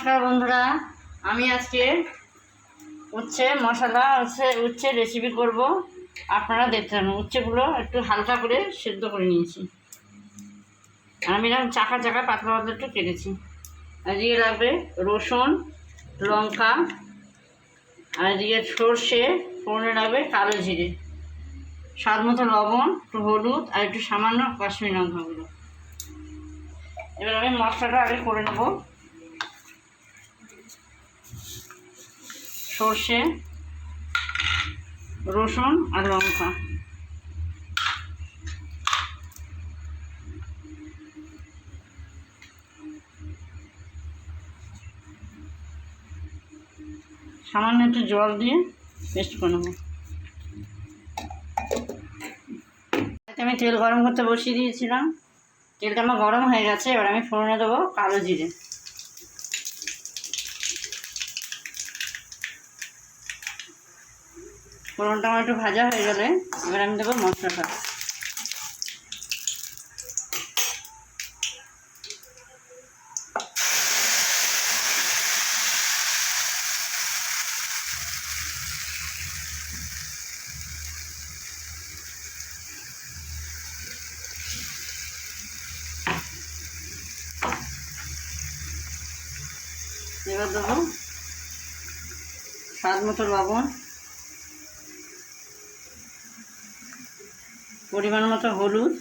নমস্কার বন্ধুরা। আমি আজকে উচ্ছে, মশলা, হচ্ছে উচ্ছে রেসিপি করব। আপনারা দেখতে পাবেন উচ্ছেগুলো একটু হালকা করে সেদ্ধ করে নিয়েছি। আমি এরকম চাকা চাকা পাতলা পাতলা একটু কেটেছি। আর দিয়ে লাগবে রসুন, লঙ্কা, আর দিয়ে সর্ষে, ফোড়নে লাগবে কালো জিরে। স্বাদ মতো লবণ, একটু হলুদ, আর একটু সামান্য কাশ্মীর লঙ্কাগুলো। এবার আমি মশলাটা আগে করে নেব। সর্ষে, রসুন আর লঙ্কা। সামান্য একটু জল দিয়ে পেস্ট করে নেব। আমি তেল গরম করতে বসিয়ে দিয়েছিলাম। তেলটা আমার গরম হয়ে গেছে, এবার আমি ফোড়নে দেবো কালো জিরে। ফোড়নটা আমার একটু ভাজা হয়ে গেলে এবার আমি দেবো মশলাটা। এবার দেবো স্বাদ মতো লবণ। পরিমাণ মতো হলুদ।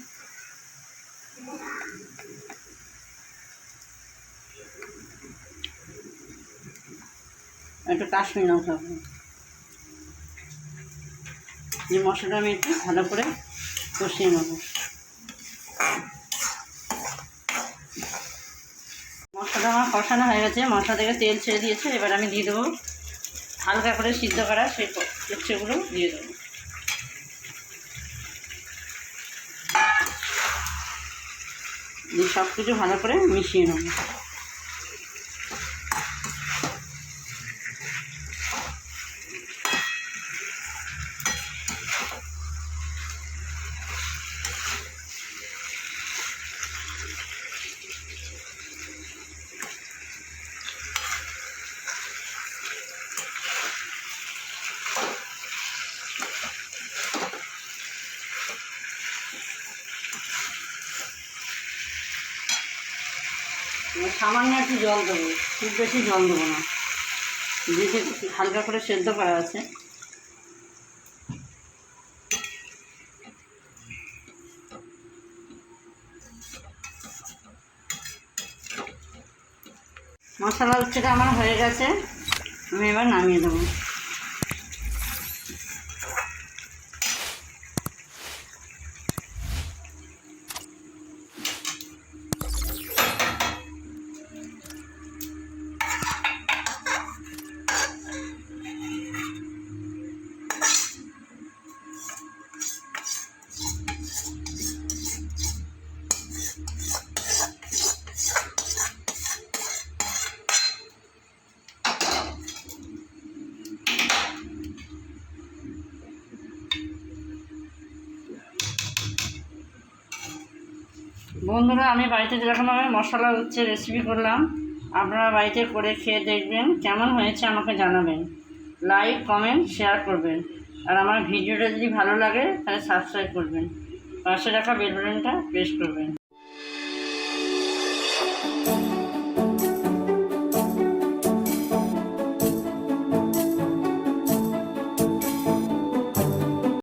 একটু কাশ্মীর লঙ্কা। যে মশলাটা আমি একটু ভালো করে কষিয়ে নেব। মশলাটা আমার কষানো হয়ে গেছে। মশলা থেকে তেল ছেড়ে দিয়েছে। এবার আমি দিয়ে দেবো হালকা করে সিদ্ধ করা সেই উচ্ছেগুলো দিয়ে দেবো। দিয়ে সব কিছু ভালো করে মিশিয়ে নেব। সামান্য একটু জল দেবো, খুব বেশি জল দেবো না। দিকে হালকা করে সেদ্ধ করা আছে। মশলা উচ্ছেটা আমার হয়ে গেছে, আমি এবার নামিয়ে দেবো। বন্ধুরা, আমি বাড়িতে যেরকমভাবে মশলা উচ্ছে রেসিপি করলাম, আপনারা বাড়িতে করে খেয়ে দেখবেন কেমন হয়েছে, আমাকে জানাবেন। লাইক কমেন্ট শেয়ার করবেন। আর আমার ভিডিওটা যদি ভালো লাগে, তাহলে সাবস্ক্রাইব করবেন। পাশে রাখা বেলবটনটা প্রেস করবেন।